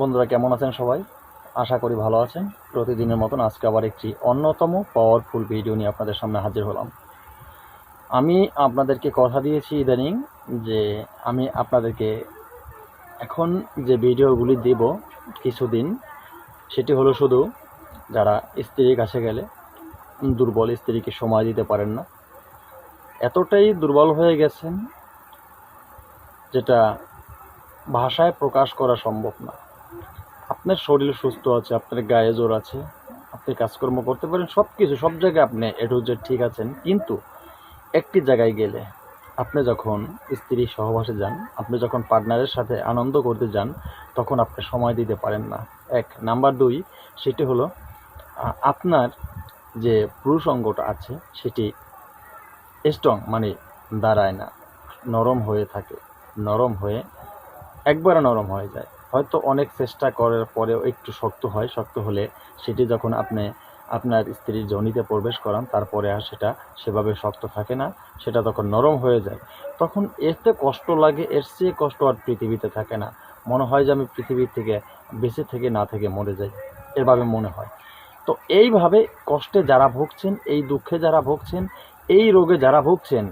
বন্ধুরা, কেমন আছেন সবাই? আশা করি ভালো আছেন। প্রতিদিনের মতন আজকে আবার একটি অন্যতম পাওয়ারফুল ভিডিও নিয়ে আপনাদের সামনে হাজির হলাম। আমি আপনাদেরকে কথা দিয়েছি ইদানিং যে আমি আপনাদেরকে এখন যে ভিডিওগুলি দেব কিছুদিন, সেটি হলো শুধু যারা স্ত্রীর কাছে গেলে দুর্বল স্ত্রীকে সময় দিতে পারেন না, এতটাই দুর্বল হয়ে গেছেন যেটা ভাষায় প্রকাশ করা সম্ভব না। আপনার শরীর সুস্থ আছে, আপনার গায়ে জোর আছে, আপনি কাজকর্ম করতে পারেন সব কিছু সব জায়গায় আপনি এটু যে ঠিক আছেন। কিন্তু একটি জায়গায় গেলে আপনি যখন স্ত্রী সহবাসে যান, আপনি যখন পার্টনারের সাথে আনন্দ করতে যান, তখন আপনি সময় দিতে পারেন না। এক। নাম্বার দুই, সেটি হলো আপনার যে পুরুষ অঙ্গটা আছে, সেটি স্ট্রং মানে দাঁড়ায় না, নরম হয়ে থাকে, নরম হয়ে একবারে নরম হয়ে যায়। হয়তো অনেক চেষ্টা করার পরেও একটু শক্ত হয়, শক্ত হলে সেটি যখন আপনি আপনার স্ত্রীর জনিতে প্রবেশ করান, তারপরে আর সেটা সেভাবে শক্ত থাকে না, সেটা তখন নরম হয়ে যায়। তখন এতে কষ্ট লাগে, এর চেয়ে কষ্ট আর পৃথিবীতে থাকে না। মনে হয় যে আমি পৃথিবী থেকে, বেঁচে থেকে না থেকে মরে যাই, এভাবে মনে হয়। তো এইভাবে কষ্টে যারা ভুগছেন, এই দুঃখে যারা ভুগছেন, এই রোগে যারা ভুগছেন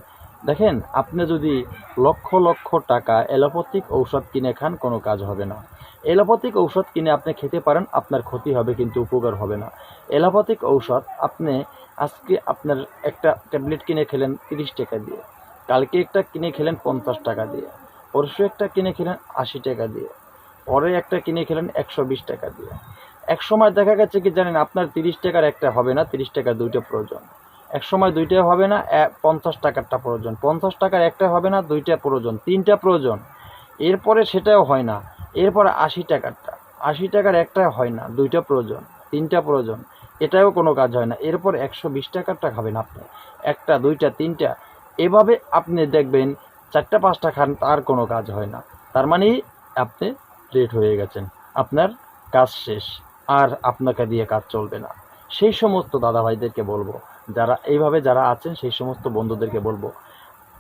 দেখেন, আপনি যদি লক্ষ লক্ষ টাকা এলোপ্যাথিক ঔষধ কিনে খান, কোনো কাজ হবে না। এলোপ্যাথিক ঔষধ কিনে আপনি খেতে পারেন, আপনার ক্ষতি হবে কিন্তু উপকার হবে না। এলোপ্যাথিক ঔষধ আপনি আজকে আপনার একটা ট্যাবলেট কিনে খেলেন তিরিশ টাকা দিয়ে, কালকে একটা কিনে খেলেন পঞ্চাশ টাকা দিয়ে, পরশু একটা কিনে খেলেন আশি টাকা দিয়ে, পরে একটা কিনে খেলেন একশো বিশ টাকা দিয়ে। এক সময় দেখা গেছে কি জানেন, আপনার তিরিশ টাকার একটা হবে না, তিরিশ টাকার দুইটা প্রয়োজন। এক সময় দুইটা হবে না পঞ্চাশ টাকারটা প্রয়োজন। পঞ্চাশ টাকার একটা হবে না, দুইটা প্রয়োজন, তিনটা প্রয়োজন। এরপরে সেটাও হয় না। এরপরে আশি টাকারটা। আশি টাকার একটা হয় না, দুইটা প্রয়োজন, তিনটা প্রয়োজন। এটাও কোনো কাজ হয় না। এরপর একশো বিশ টাকারটা খাবেন আপনি। একটা, দুইটা, তিনটা। এভাবে আপনি দেখবেন চারটা, পাঁচটা খান, তার কোনো কাজ হয় না। তার মানে আপনি লেট হয়ে গেছেন। আপনার কাজ শেষ। আর আপনাকে দিয়ে কাজ চলবে না। সেই সমস্ত দাদাভাইদেরকে বলব যারা এইভাবে যারা আছেন, সেই সমস্ত বন্ধুদেরকে বলব,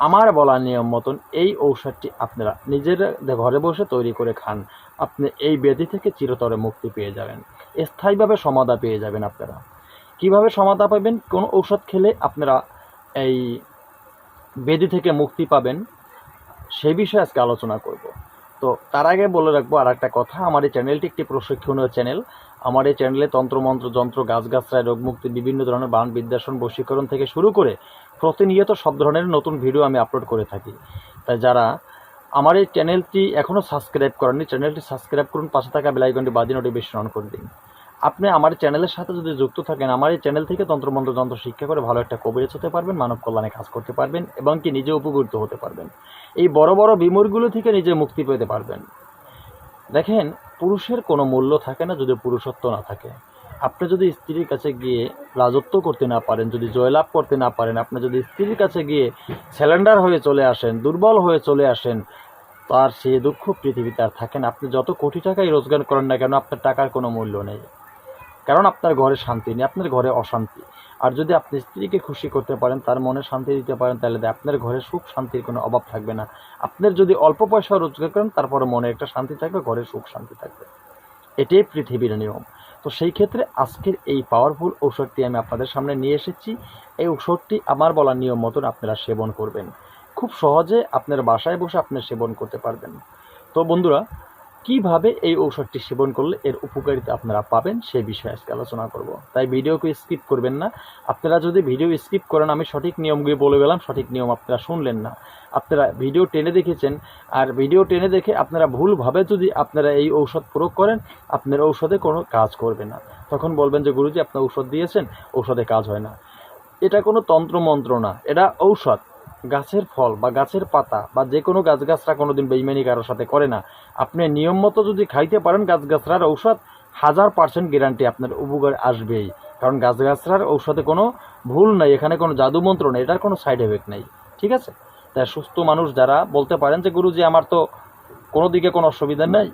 আমার বলা নিয়ম মতন এই ঔষধটি আপনারা নিজের ঘরে বসে তৈরি করে খান। আপনি এই ব্যাধি থেকে চিরতরে মুক্তি পেয়ে যাবেন। স্থায়ীভাবে সমাধা পেয়ে যাবেন আপনারা। কীভাবে সমাধা পাবেন? কোন ঔষধ খেলে আপনারা এই ব্যাধি থেকে মুক্তি পাবেন সেই বিষয়ে আজকে আলোচনা করব। তো তার আগে বলে রাখব আর একটা কথা। আমার এই চ্যানেলটি একটি প্রশিক্ষণীয় চ্যানেল। আমার এই চ্যানেলে তন্ত্রমন্ত্র, যন্ত্র গাছগাছরায় রোগমুক্তি, বিভিন্ন ধরনের বান বিদ্যাসন বশীকরণ থেকে শুরু করে প্রতিনিয়ত সব ধরনের নতুন ভিডিও আমি আপলোড করে থাকি। তাই যারা আমার এই চ্যানেলটি এখনও সাবস্ক্রাইব করেননি চ্যানেলটি সাবস্ক্রাইব করুন, পাশে থাকা বেলাইকনটি বাজি নোটিফিকেশন অন করে দিন। আপনি আমার চ্যানেলের সাথে যদি যুক্ত থাকেন, আমার এই চ্যানেল থেকে তন্ত্রমন্ত্র, যন্ত্র শিক্ষা করে ভালো একটা কবিরাজ হতে পারবেন, মানব কল্যাণে কাজ করতে পারবেন এবং কি নিজে উপকৃত হতে পারবেন। এই বড় বড় বিমূরগুলো থেকে নিজে মুক্তি পেতে পারবেন। দেখেন পুরুষের কোনো মূল্য থাকে না যদি পুরুষত্ব না থাকে। আপনি যদি স্ত্রীর কাছে গিয়ে রাজত্ব করতে না পারেন, যদি জয়লাভ করতে না পারেন, আপনি যদি স্ত্রীর কাছে গিয়ে স্যালেন্ডার হয়ে চলে আসেন, দুর্বল হয়ে চলে আসেন, তার সে দুঃখ পৃথিবীতে আর থাকেন আপনি যত কোটি টাকাই রোজগার করেন না কেন, আপনার টাকার কোনো মূল্য নেই। কারণ আপনার ঘরে শান্তি নেই, আপনার ঘরে অশান্তি। আর যদি আপনি স্ত্রীকে খুশি করতে পারেন, তার মনে শান্তি দিতে পারেন, তাহলে আপনার ঘরে সুখ শান্তির কোনো অভাব থাকবে না। আপনার যদি অল্প পয়সা রোজগার করেন তারপরে মনে একটা শান্তি থাকবে, ঘরে সুখ শান্তি থাকবে। এটাই পৃথিবীর নিয়ম। তো সেই ক্ষেত্রে আজকের এই পাওয়ারফুল ঔষধটি আমি আপনাদের সামনে নিয়ে এসেছি। এই ঔষধটি আমার বলা নিয়ম মতন আপনারা সেবন করবেন। খুব সহজে আপনার বাসায় বসে আপনি সেবন করতে পারবেন। তো বন্ধুরা কীভাবে এই ঔষধটি সেবন করলে এর উপকারিতা আপনারা পাবেন সেই বিষয়ে আজকে আলোচনা করব। তাই ভিডিওকে স্কিপ করবেন না। আপনারা যদি ভিডিও স্কিপ করেন, আমি সঠিক নিয়মগুলি বলে গেলাম, সঠিক নিয়ম আপনারা শুনলেন না। আপনারা ভিডিও টেনে দেখেছেন, আর ভিডিও টেনে দেখে আপনারা ভুলভাবে যদি আপনারা এই ঔষধ প্রয়োগ করেন, আপনার ঔষধে কোনো কাজ করবে না। তখন বলবেন যে, গুরুজি আপনার ঔষধ দিয়েছেন, ঔষধে কাজ হয় না। এটা কোনো তন্ত্রমন্ত্র না। এটা ঔষধ। গাছের ফল বা গাছের পাতা বা যে কোনো গাছগাছরা কোনো দিন বেইমানি কারোর সাথে করে না। আপনি নিয়ম মতো যদি খাইতে পারেন গাছ গাছগাছরার ঔষধ, হাজার পার্সেন্ট গ্যারান্টি আপনার উপকার আসবেই। কারণ গাছ গাছগাছরার ঔষধে কোনো ভুল নাই, এখানে কোনো জাদুমন্ত্র নেই, এটার কোনো সাইড এফেক্ট নেই। ঠিক আছে? তাই সুস্থ মানুষ যারা বলতে পারেন যে, গুরুজি, আমার তো কোনো দিকে কোনো অসুবিধা নেই।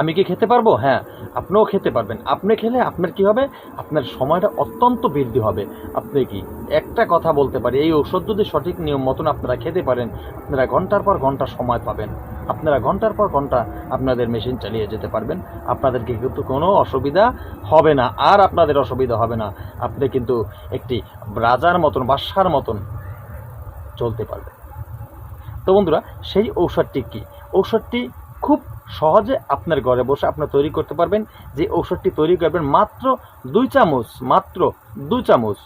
আমি কি খেতে পারব? হ্যাঁ আপনিও খেতে পারবেন। আপনি খেলে আপনার কি হবে? আপনার সময়টা অত্যন্ত বৃদ্ধি হবে। আপনি কি একটা কথা বলতে পারি, এই ঔষধ যদি সঠিক নিয়ম মতন আপনারা খেতে পারেন, আপনারা ঘণ্টার পর ঘণ্টা সময় পাবেন। আপনারা ঘণ্টার পর ঘণ্টা আপনাদের মেশিন চালিয়ে যেতে পারবেন। আপনাদেরকে কিন্তু কোনো অসুবিধা হবে না, আর আপনাদের অসুবিধা হবে না। আপনি কিন্তু একটি রাজার মতন বাসার মতন চলতে পারবেন। তো বন্ধুরা, সেই ঔষধটি কি? ঔষধটি খুব সহজে আপনার ঘরে বসে আপনার তৈরি করতে পারবেন। যে ঔষধটি তৈরি করবেন মাত্র দুই চামচ, মাত্র দুই চামচ।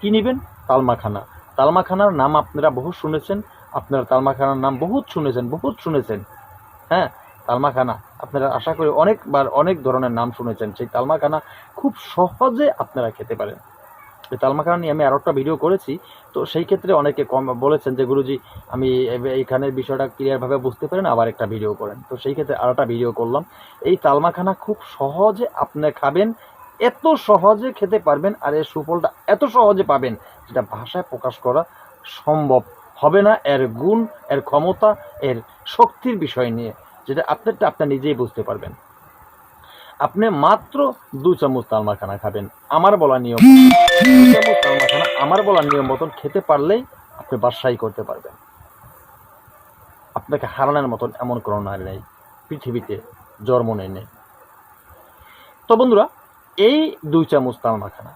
কি নেবেন? তালমাখানা। তালমাখানার নাম আপনারা বহু শুনেছেন। আপনারা তালমাখানার নাম বহুত শুনেছেন বহুত শুনেছেন। হ্যাঁ তালমাখানা। আপনারা আশা করি অনেকবার অনেক ধরনের নাম শুনেছেন। সেই তালমাখানা খুব সহজে আপনারা খেতে পারেন। তালমাখানা নিয়ে আমি আরও একটা ভিডিও করেছি, তো সেই ক্ষেত্রে অনেকে কম বলেছেন যে, গুরুজি, আমি এইখানের বিষয়টা ক্লিয়ারভাবে বুঝতে পারেন আবার একটা ভিডিও করেন। তো সেই ক্ষেত্রে আরও একটা ভিডিও করলাম। এই তালমাখানা খুব সহজে আপনি খাবেন, এত সহজে খেতে পারবেন আর এর সুফলটা এত সহজে পাবেন, যেটা ভাষায় প্রকাশ করা সম্ভব হবে না। এর গুণ, এর ক্ষমতা, এর শক্তির বিষয় নিয়ে, যেটা আপনারটা আপনি নিজেই বুঝতে পারবেন। আপনি মাত্র দু চামচ তালমাখানা খাবেন। আমার বলা নিয়ম দু চামচ তালমাখানা আমার বলা নিয়ম মতন খেতে পারলেই আপনি বাসাই করতে পারবেন। আপনাকে হারানোর মতন এমন কোনো নারী নেই। পৃথিবীতে জন্ম নেই নেই। তো বন্ধুরা এই দুই চামচ তালমাখানা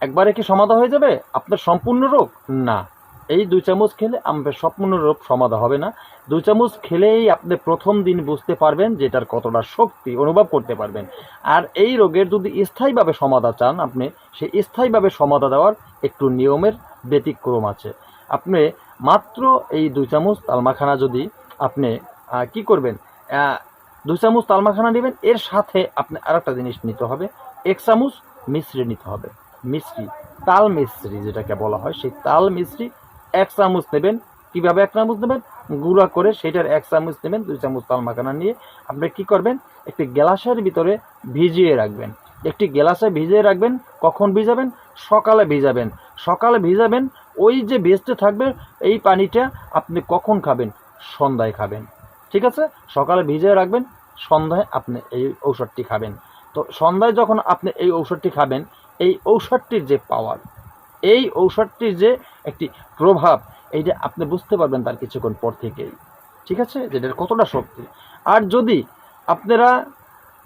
একবারে কি সমাধা হয়ে যাবে? আপনার সম্পূর্ণ রোগ? না। এই দুই চামচ খেলে আমাদের রোগ সমাধা হবে না। দুই চামচ খেলেই আপনি প্রথম দিন বুঝতে পারবেন যে এটার কতটা শক্তি অনুভব করতে পারবেন। আর এই রোগের যদি স্থায়ীভাবে সমাধা চান আপনি, সেই স্থায়ীভাবে সমাধা দেওয়ার একটু নিয়মের ব্যতিক্রম আছে। আপনি মাত্র এই দুই চামচ তালমাখানা যদি আপনি কি করবেন দুই চামচ তালমাখানা নেবেন, এর সাথে আপনি আরেকটা জিনিস নিতে হবে, এক চামচ মিশ্রি নিতে হবে। মিশ্রি, তাল মিশ্রি যেটাকে বলা হয়, সেই তাল মিশ্রি এক চামচ নেবেন। কীভাবে এক চামচ নেবেন? গুঁড়া করে সেটার এক চামচ নেবেন, দুই চামচ তাল মাখানা নিয়ে। আপনি কি করবেন? একটি গ্লাসের ভিতরে ভিজিয়ে রাখবেন। একটি গ্লাসে ভিজিয়ে রাখবেন। কখন ভিজাবেন? সকালে ভিজাবেন। সকালে ভিজাবেন, ওই যে ভেজতে থাকবে, এই পানিটা আপনি কখন খাবেন? সন্ধ্যায় খাবেন। ঠিক আছে? সকালে ভিজিয়ে রাখবেন, সন্ধ্যায় আপনি এই ঔষধটি খাবেন। তো সন্ধ্যায় যখন আপনি এই ঔষধটি খাবেন, এই ঔষধটির যে পাওয়ার এই ঔষধটির যে একটি প্রভাব, এইটা আপনি বুঝতে পারবেন তার কিছুক্ষণ পর থেকেই। ঠিক আছে? যেটার কতটা শক্তি। আর যদি আপনারা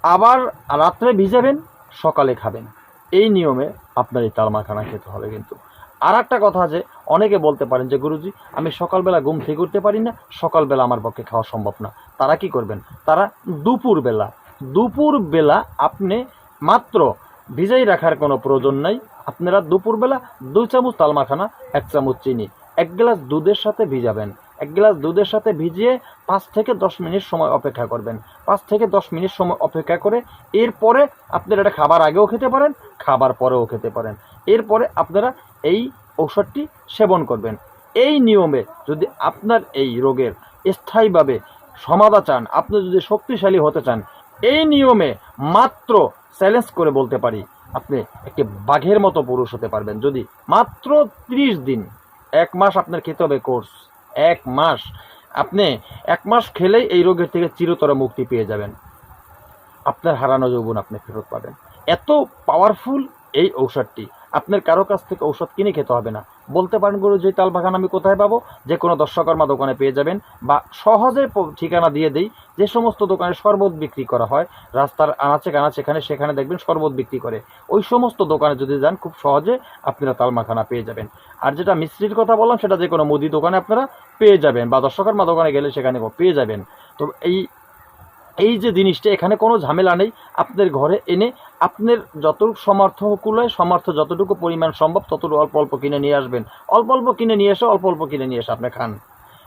আবার রাত্রে ভিজাবেন, সকালে খাবেন, এই নিয়মে আপনার এই তালমাখানা খেতে হবে কিন্তু। আর একটা কথা আছে, অনেকে বলতে পারেন যে, গুরুজি, আমি সকালবেলা ঘুম থেকে উঠতে পারি না, সকালবেলা আমার পক্ষে খাওয়া সম্ভব না। তারা কি করবেন? তারা দুপুরবেলা দুপুরবেলা আপনি মাত্র ভিজাই রাখার কোনো প্রয়োজন নাই আপনারা দুপুরবেলা দুই চামচ তালমাখানা, এক চামচ চিনি, এক গ্লাস দুধের সাথে ভিজাবেন। এক গ্লাস দুধের সাথে ভিজিয়ে পাঁচ থেকে দশ মিনিট সময় অপেক্ষা করবেন। পাঁচ থেকে দশ মিনিট সময় অপেক্ষা করে এরপরে আপনারা এটা খাবার আগেও খেতে পারেন, খাবার পরেও খেতে পারেন। এরপরে আপনারা এই ঔষধটি সেবন করবেন। এই নিয়মে যদি আপনার এই রোগের স্থায়ীভাবে সমাধা চান, আপনি যদি শক্তিশালী হতে চান, এই নিয়মে মাত্র চ্যালেঞ্জ করে বলতে পারি আপনি একটি বাঘের মতো পুরুষ হতে পারবেন। যদি মাত্র ত্রিশ দিন, এক মাস আপনার খেতে হবে কোর্স, এক মাস, আপনি এক মাস খেলেই এই রোগের থেকে চিরতর মুক্তি পেয়ে যাবেন। আপনার হারানো যৌবন আপনি ফেরত পাবেন। এত পাওয়ারফুল এই ঔষধটি। আপনার কারও কাছ থেকে ঔষধ কিনে খেতে হবে না। বলতে পারেন গুরু, যে তাল বাগান আমি কোথায় পাবো? যে কোনো দর্শকর্মা দোকানে পেয়ে যাবেন বা সহজে ঠিকানা দিয়ে দেই, যে সমস্ত দোকানে শরবত বিক্রি করা হয়, রাস্তার আনাচে কানাচে এখানে সেখানে দেখবেন শরবত বিক্রি করে। ওই সমস্ত দোকানে যদি যান, খুব সহজে আপনারা তালমাখানা পেয়ে যাবেন। আর যেটা মিস্ত্রির কথা বললাম, সেটা যে কোনো মুদি দোকানে আপনারা পেয়ে যাবেন বা দর্শকর্মা দোকানে গেলে সেখানে পেয়ে যাবেন। তো এই এই যে জিনিসটা, এখানে কোনো ঝামেলা নেই। আপনার ঘরে এনে আপনার যতটুকু সমর্থ কুলে সমর্থ যতটুকু পরিমাণ সম্ভব, ততটুকু অল্প অল্প কিনে নিয়ে আসবেন। অল্প অল্প কিনে নিয়ে এসে, অল্প অল্প কিনে নিয়ে এসে আপনি খান।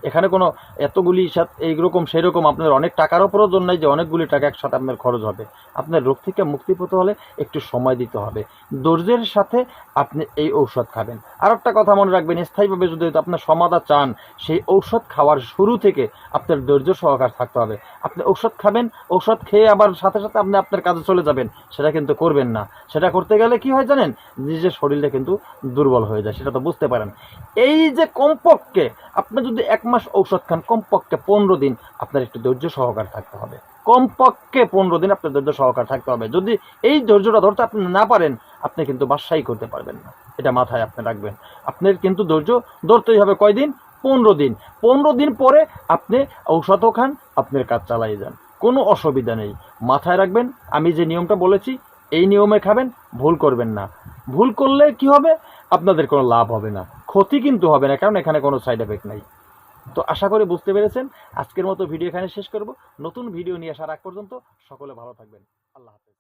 এখানে কোনো এতগুলি সাথে এইরকম সেই রকম আপনার অনেক টাকারও প্রয়োজন নাই যে অনেকগুলি টাকা একসাথে আপনার খরচ হবে। আপনার রোগ থেকে মুক্তি পেতে হলে একটু সময় দিতে হবে। ধৈর্যের সাথে আপনি এই ঔষধ খাবেন। আর একটা কথা মনে রাখবেন, স্থায়ীভাবে যদি আপনার সমাধা চান, সেই ঔষধ খাওয়ার শুরু থেকে আপনার ধৈর্য সহকার থাকতে হবে। আপনি ঔষধ খাবেন, ঔষধ খেয়ে আবার সাথে সাথে আপনি আপনার কাজে চলে যাবেন, সেটা কিন্তু করবেন না। সেটা করতে গেলে কি হয় জানেন? নিজের শরীরটা কিন্তু দুর্বল হয়ে যায়, সেটা তো বুঝতে পারেন। এই যে কমপক্ষে আপনি যদি এক মাস ঔষধ খান, কমপক্ষে পনেরো দিন আপনার একটু ধৈর্য সহকার থাকতে হবে। কমপক্ষে পনেরো দিন আপনার ধৈর্য সহকার থাকতে হবে। যদি এই ধৈর্যটা ধরতে আপনি না পারেন, আপনি কিন্তু বাসাই করতে পারবেন না। এটা মাথায় আপনি রাখবেন। আপনার কিন্তু ধৈর্য ধরতেই হবে কয়দিন পনেরো দিন। পনেরো দিন পরে আপনি ঔষধও খান, আপনার কাজ চালাই যান। কোনো অসুবিধা নেই। মাথায় রাখবেন, আমি যে নিয়মটা বলেছি, এই নিয়মে খাবেন, ভুল করবেন না। ভুল করলে কি হবে? আপনাদের কোনো লাভ হবে না। ক্ষতি কিন্তু হবে না, কারণ এখানে কোনো সাইড এফেক্ট নাই। তো আশা করি বুঝতে পেরেছেন। আজকের মতো ভিডিও এখানে শেষ করব। নতুন ভিডিও নিয়ে আসার আগ পর্যন্ত সকলে ভালো থাকবেন। আল্লাহ হাফেজ।